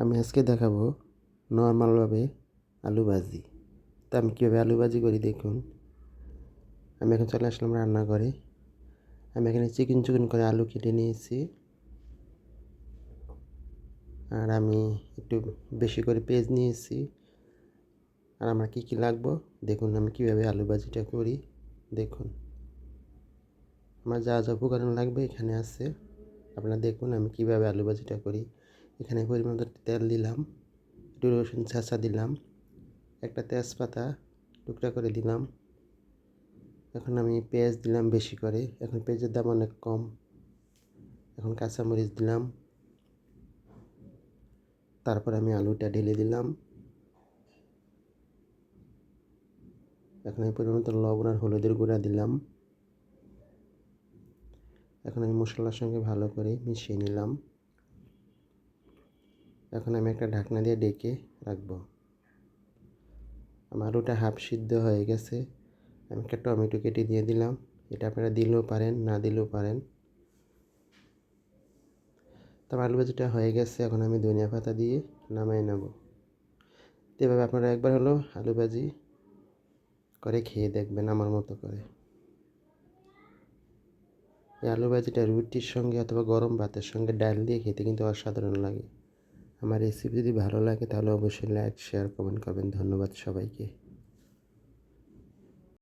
আমি আজকে দেখাবো নর্মালভাবে আলু ভাজি তা আমি কীভাবে আলু ভাজি করি দেখুন। আমি এখন চলে আসলাম রান্নাঘরে। আমি এখানে চিকেন চিকেন করে আলু কেটে নিয়েছি। আর আমি একটু বেশি করে পেঁয়াজ নিয়েছি। আর আমার কী কী লাগবো দেখুন আমি কীভাবে আলু ভাজিটা করি। দেখুন। আমার যা যা উপকরণ লাগবে এখানে আছে। আপনারা দেখুন আমি কীভাবে আলু ভাজিটা করি। এখানে পরিমাণ তেল দিলাম একটু রসুন ছাঁচা দিলাম, একটা তেজপাতা টুকরা করে দিলাম। এখন আমি পেঁয়াজ দিলাম বেশি করে, এখন পেঁয়াজের দাম অনেক কম। এখন কাঁচামরিচ দিলাম। তারপর আমি আলুটা ঢেলে দিলাম। এখন আমি পরিমাণ লবণ আর হলুদের গুঁড়া দিলাম। এখন আমি মশলার সঙ্গে ভালো করে মিশিয়ে নিলাম। এখন আমি একটা ঢাকনা দিয়ে ডেকে রাখব। আমার আলুটা হাফ সিদ্ধ হয়ে গেছে। আমি একটা টমেটো কেটে দিয়ে দিলাম। এটা আপনারা দিলেও পারেন, না দিলেও পারেন। তো আলু ভাজিটা হয়ে গেছে। এখন আমি ধনিয়া পাতা দিয়ে নামাই নেব। তো এভাবে আপনারা একবার হলো আলু ভাজি করে খেয়ে দেখবেন আমার মতো করে। এই আলু ভাজিটা রুটির সঙ্গে অথবা গরম ভাতের সঙ্গে ডাল দিয়ে খেতে কিন্তু অসাধারণ লাগে। আমার রেসিপি যদি ভালো লাগে তাহলে অবশ্যই লাইক শেয়ার কমেন্ট করবেন। ধন্যবাদ সবাইকে।